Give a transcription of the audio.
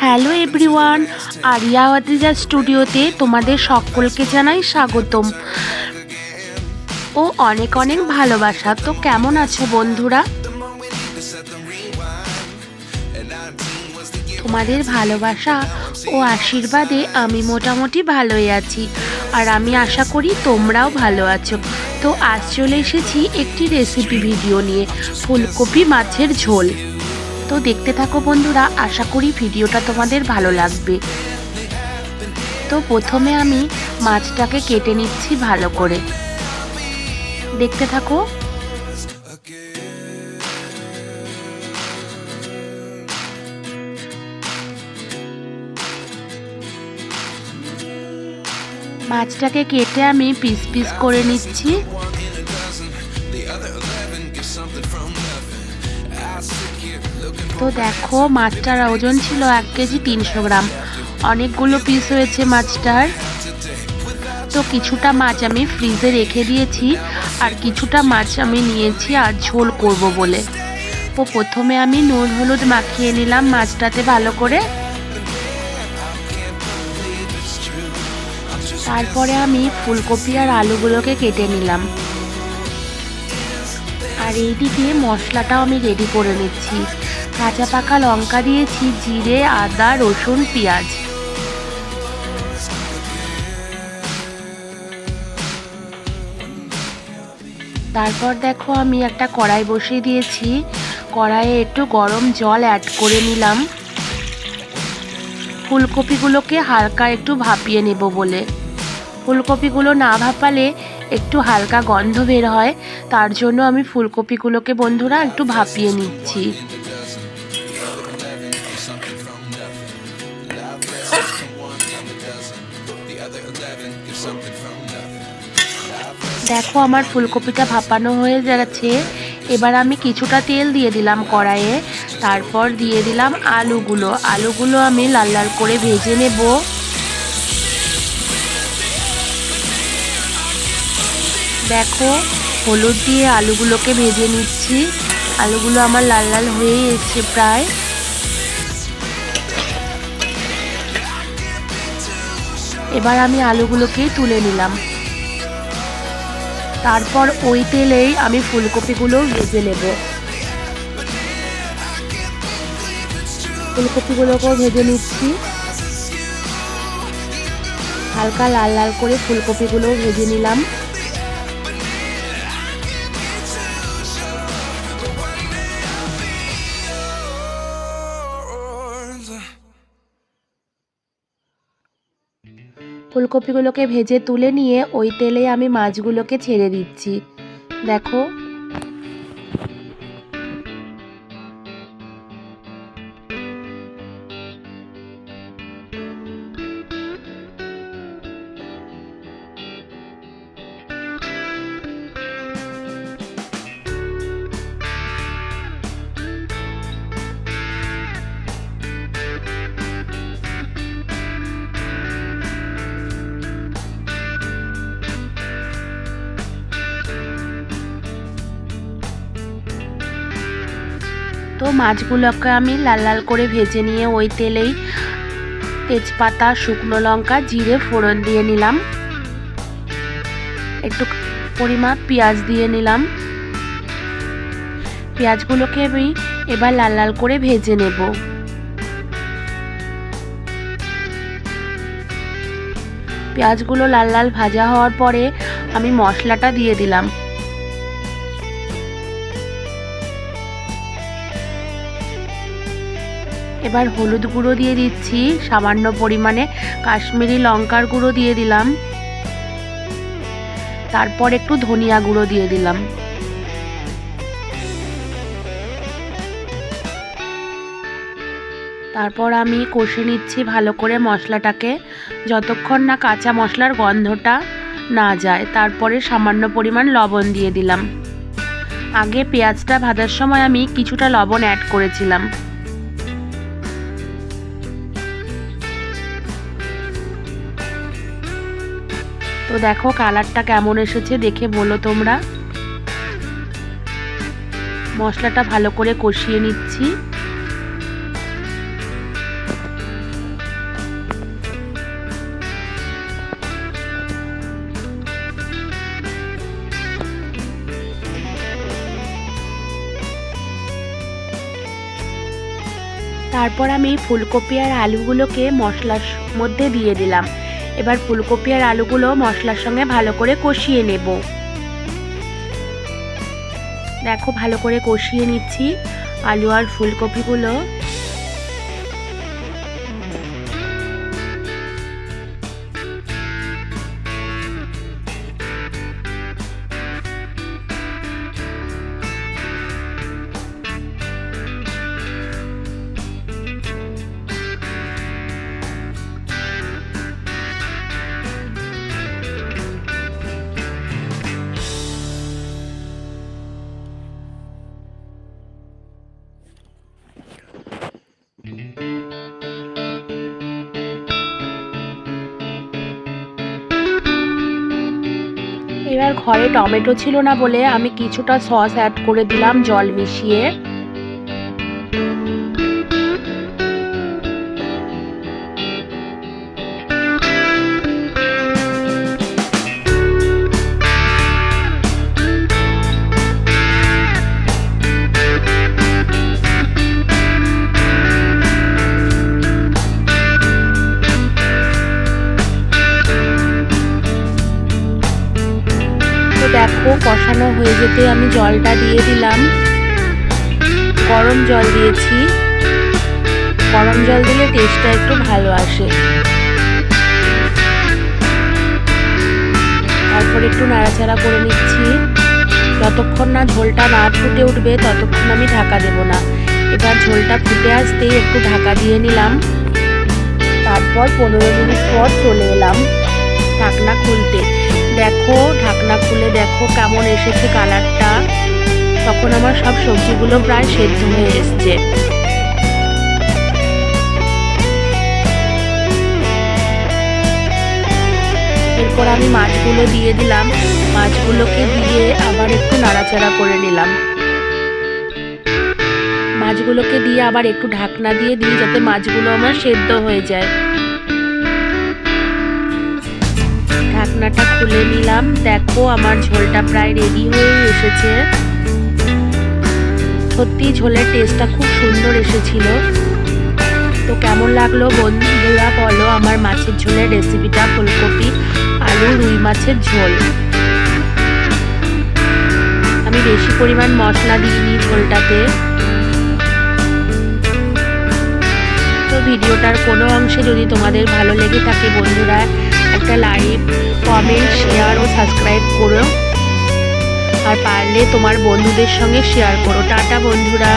Hello everyone area ওয়াদিজা স্টুডিওতে তোমাদের সকলকে জানাই স্বাগতম। ও অনেক অনেক ভালোবাসা। তো কেমন আছো বন্ধুরা? তোমাদের ভালোবাসা ও আশীর্বাদে আমি মোটামুটি ভালোই আছি। আর আমি আশা করি তোমরাও ভালো আছো। তো আজ চলে এসেছি একটি রেসিপি ভিডিও নিয়ে, ফুলকপি মাছের ঝোল। তো দেখতে থাকো বন্ধুরা, আশা করি ভিডিওটা তোমাদের ভালো লাগবে। তো প্রথমে আমি মাছটাকে কেটে নিচ্ছি ভালো করে। দেখতে থাকো। মাছটাকে কেটে আমি পিস পিস করে নিচ্ছি। তো দেখো, মাছটার ওজন ছিল এক কেজি তিনশো গ্রাম। অনেকগুলো পিস হয়েছে মাছটার। তো কিছুটা মাছ আমি ফ্রিজে রেখে দিয়েছি, আর কিছুটা মাছ আমি নিয়েছি আর ঝোল করব বলে। তো প্রথমে আমি নুন হলুদ মাখিয়ে নিলাম মাছটাতে ভালো করে। তারপরে আমি ফুলকপি আর আলুগুলোকে কেটে নিলাম। আর এইদিকে মশলাটাও আমি রেডি করে নিচ্ছি। কাঁচা পাকা লঙ্কা দিয়েছি, জিরে, আদা, রসুন, পেঁয়াজ। তারপর দেখো আমি একটা কড়াই বসিয়ে দিয়েছি। কড়াইয়ে একটু গরম জল অ্যাড করে নিলাম। ফুলকপিগুলোকে হালকা একটু ভাপিয়ে নেব বলে। ফুলকপিগুলো না ভাপালে একটু হালকা গন্ধ বের হয়, তার জন্য আমি ফুলকপিগুলোকে বন্ধুরা একটু ভাপিয়ে নিচ্ছি। দেখো আমার ফুলকপিটা ভাপানো হয়ে যাচ্ছে। এবার আমি কিছুটা তেল দিয়ে দিলাম কড়াইয়ে। তারপর দিয়ে দিলাম আলুগুলো। আলুগুলো আমি লাল লাল করে ভেজে নেব। দেখো, হলুদ দিয়ে আলুগুলোকে ভেজে নিচ্ছি। আলুগুলো আমার লাল লাল হয়ে এসছে প্রায়। এবার আমি আলুগুলোকে তুলে নিলাম। তারপর ওই তেলেই আমি ফুলকপিগুলো ভেজে নেব। ফুলকপিগুলোকেও ভেজে নিচ্ছি। হালকা লাল লাল করে ফুলকপিগুলোও ভেজে নিলাম। ফুলকপিগুলোকে ভেজে তুলে নিয়ে ওই তেলে আমি মাছগুলোকে ছেড়ে দিচ্ছি। দেখো মাছগুলোকে আমি লাল লাল করে ভেজে নিয়ে ওই তেলেই তেজপাতা, শুকনো লঙ্কা, জিরে ফোড়ন দিয়ে নিলাম। একটু পরিমাপ পেঁয়াজ দিয়ে নিলাম। পেঁয়াজগুলোকে আমি এবার লাল লাল করে ভেজে নেব। পেঁয়াজগুলো লাল লাল ভাজা হওয়ার পরে আমি মশলাটা দিয়ে দিলাম। এবার হলুদ গুঁড়ো দিয়ে দিচ্ছি, সামান্য পরিমাণে কাশ্মীরি লঙ্কার গুঁড়ো দিয়ে দিলাম। তারপর একটু ধনিয়া গুঁড়ো দিয়ে দিলাম। তারপর আমি কষে নিচ্ছি ভালো করে মশলাটাকে। যতক্ষণ না কাঁচা মশলার গন্ধটা না যায়, তারপরে সামান্য পরিমাণ লবণ দিয়ে দিলাম। আগে পেঁয়াজটা ভাজার সময় আমি কিছুটা লবণ অ্যাড করেছিলাম। তো দেখো কালারটা কেমন এসেছে দেখে বলো তোমরা। মশলাটা ভালো করে কষিয়ে নিচ্ছি। তারপর আমি ফুলকপি আর আলুগুলোকে মশলার মধ্যে দিয়ে দিলাম। এবার ফুলকপি আর আলুগুলো মশলার সঙ্গে ভালো করে কষিয়ে নেব। দেখো, ভালো করে কষিয়ে নিচ্ছি। আলু আর ফুলকপিগুলো এবার ঘরে টমেটো ছিল না বলে আমি কিছুটা সস অ্যাড করে দিলাম জল মিশিয়ে। কষানো হয়ে যেতে আমি জলটা দিয়ে দিলাম। গরম জল দিয়েছি। গরম জল দিলে টেস্টটা একটু ভালো আসে। তারপর একটু নাড়াচাড়া করে নিচ্ছি। যতক্ষণ না ঝোলটা না ফুটে উঠবে, ততক্ষণ আমি ঢাকা দেব না। এবার ঝোলটা ফুটে আসতেই একটু ঢাকা দিয়ে নিলাম। তারপর পনেরো মিনিট পর চলে এলাম ঢাকনা খুলতে। দেখো, ঢাকনা খুলে দেখো কেমন এসেছে কালারটা। তখন আমার সব সবজিগুলো প্রায় সেদ্ধ হয়ে এসছে। এরপর আমি মাছগুলো দিয়ে দিলাম। মাছগুলোকে দিয়ে আবার একটু নাড়াচাড়া করে নিলাম। মাছগুলোকে দিয়ে আবার একটু ঢাকনা দিয়ে দিই যাতে মাছগুলো আমার সেদ্ধ হয়ে যায়। খুলে নিলাম। দেখো, আমার ঝোলটা প্রায় রেডি হয়ে এসেছে। সত্যি, ঝোলের টেস্টটা খুব সুন্দর এসেছিল। তো কেমন লাগল বন্ধুরা বলো, আমার মাছের ঝোলের রেসিপিটা ফুলকপি, আলু, রুই মাছের ঝোল। আমি বেশি পরিমাণ মশলা দিইনি ঝোলটাতে। তো ভিডিওটার কোনো অংশে যদি তোমাদের ভালো লেগে থাকে বন্ধুরা একটা লাইক কমেন্ট শেয়ার ও সাবস্ক্রাইব করো। আর পারলে তোমার বন্ধুদের সঙ্গে শেয়ার করো। টাটা, বন্ধুরা।